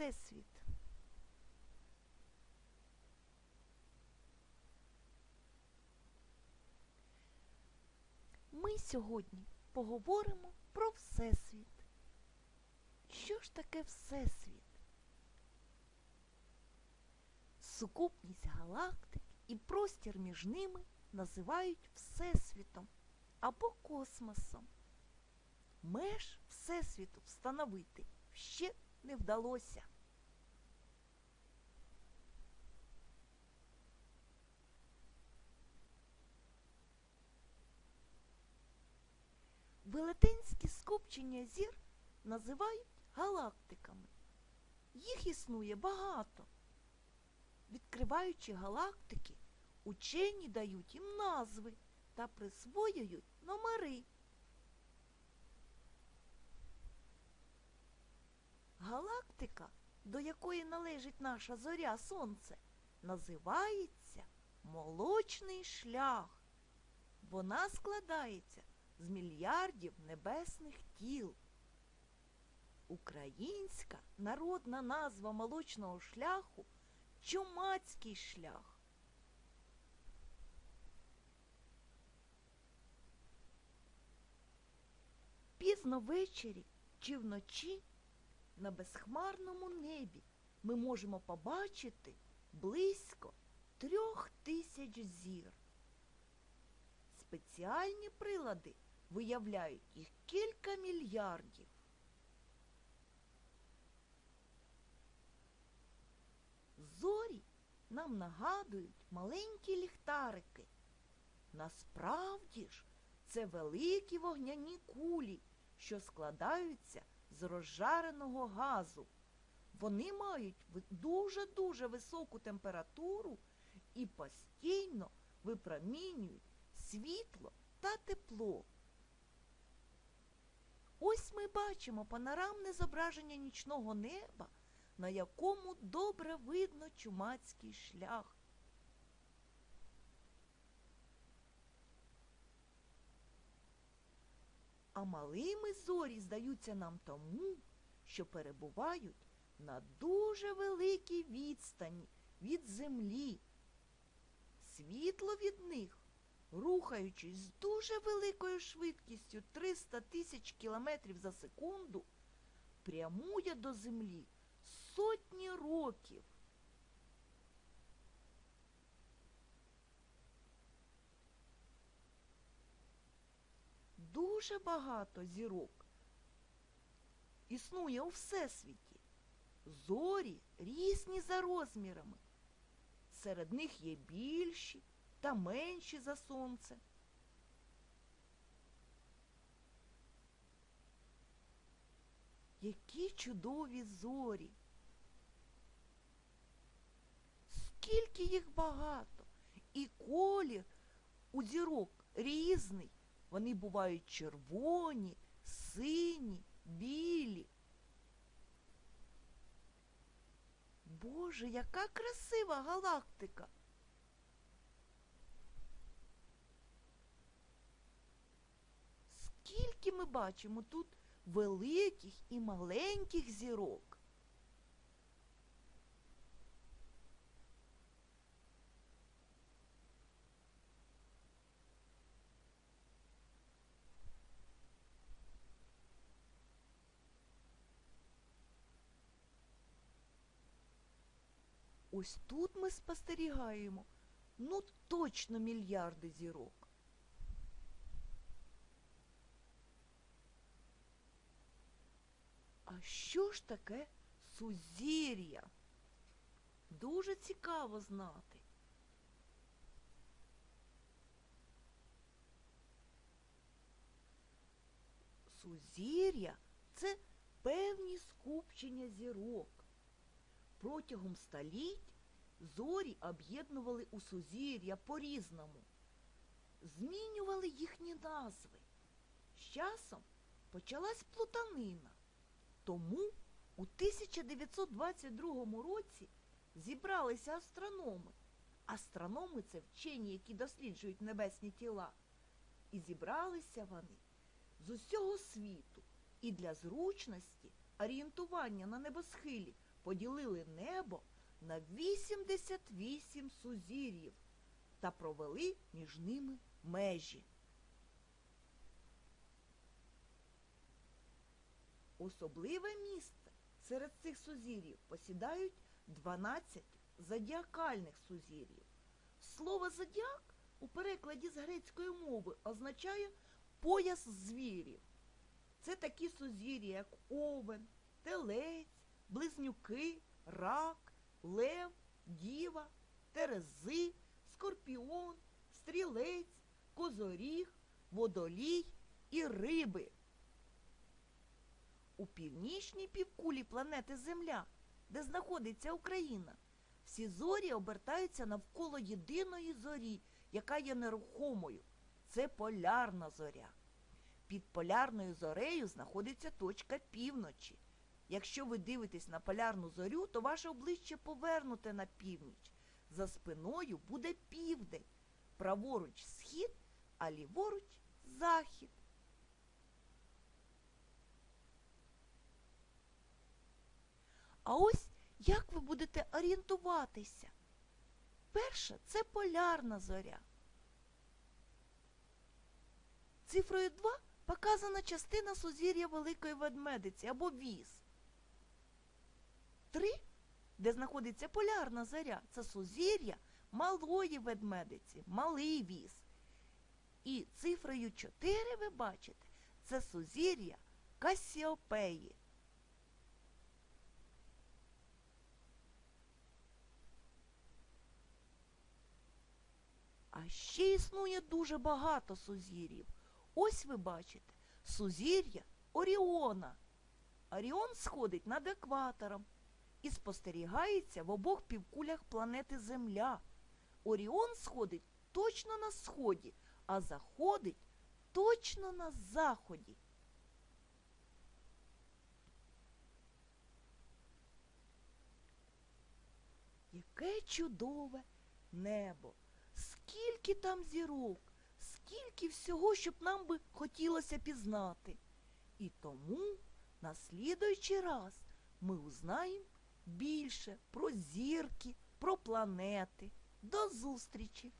Всесвіт? Ми сьогодні поговоримо про Всесвіт. Що ж таке Всесвіт? Сукупність галактик і простір між ними називають Всесвітом або космосом. Меж Всесвіту встановити ще не вдалося. Велетенські скупчення зір називають галактиками. Їх існує багато. Відкриваючи галактики, учені дають їм назви та присвоюють номери. Галактика, до якої належить наша зоря Сонце, називається Молочний шлях. Вона складається з мільярдів небесних тіл. Українська народна назва молочного шляху Чумацький шлях. Пізно ввечері чи вночі на безхмарному небі ми можемо побачити близько трьох тисяч зір. Спеціальні прилади виявляють їх кілька мільярдів. Зорі нам нагадують маленькі ліхтарики. Насправді ж це великі вогняні кулі, що складаються з розжареного газу. Вони мають дуже-дуже високу температуру і постійно випромінюють світло та тепло. Ось ми бачимо панорамне зображення нічного неба, на якому добре видно чумацький шлях. А малими зорі здаються нам тому, що перебувають на дуже великій відстані від землі. Світло від них, рухаючись з дуже великою швидкістю 300 тисяч кілометрів за секунду, прямує до землі сотні років. Дуже багато зірок існує у Всесвіті. Зорі різні за розмірами. Серед них є більші та менші за сонце. Які чудові зорі! Скільки їх багато! І колір у зірок різний. Вони бувають червоні, сині, білі. Боже, яка красива галактика! Скільки ми бачимо тут великих і маленьких зірок. Ось тут ми спостерігаємо, ну точно мільярди зірок. А що ж таке сузір'я? Дуже цікаво знати. Сузір'я це певні скупчення зірок. Протягом століть зорі об'єднували у сузір'я по-різному, змінювали їхні назви. З часом почалась плутанина. Тому у 1922 році зібралися астрономи. Астрономи це вчені, які досліджують небесні тіла. І зібралися вони з усього світу. І для зручності орієнтування на небосхилі поділили небо на 88 сузір'їв та провели між ними межі. Особливе місце серед цих сузір'їв посідають 12 зодіакальних сузір'їв. Слово зодіак у перекладі з грецької мови означає пояс звірів. Це такі сузір'я, як овен, телець, близнюки, рак, лев, діва, терези, скорпіон, стрілець, козоріг, водолій і риби. У північній півкулі планети Земля, де знаходиться Україна, всі зорі обертаються навколо єдиної зорі, яка є нерухомою. Це полярна зоря. Під полярною зорею знаходиться точка півночі. Якщо ви дивитесь на полярну зорю, то ваше обличчя повернуте на північ. За спиною буде південь, праворуч схід, а ліворуч захід. А ось як ви будете орієнтуватися? Перше це полярна зоря. Цифрою 2 показана частина сузір'я Великої Ведмедиці або віз. 3, де знаходиться полярна зоря, це сузір'я малої ведмедиці, малий віз. І цифрою 4 ви бачите, це сузір'я Касіопеї. А ще існує дуже багато сузір'їв. Ось ви бачите сузір'я Оріона. Оріон сходить над екватором і спостерігається в обох півкулях планети Земля. Оріон сходить точно на сході, а заходить точно на заході. Яке чудове небо! Скільки там зірок, скільки всього, щоб нам би хотілося пізнати. І тому на слідуючий раз ми узнаємо більше про зірки, про планети. До зустрічі!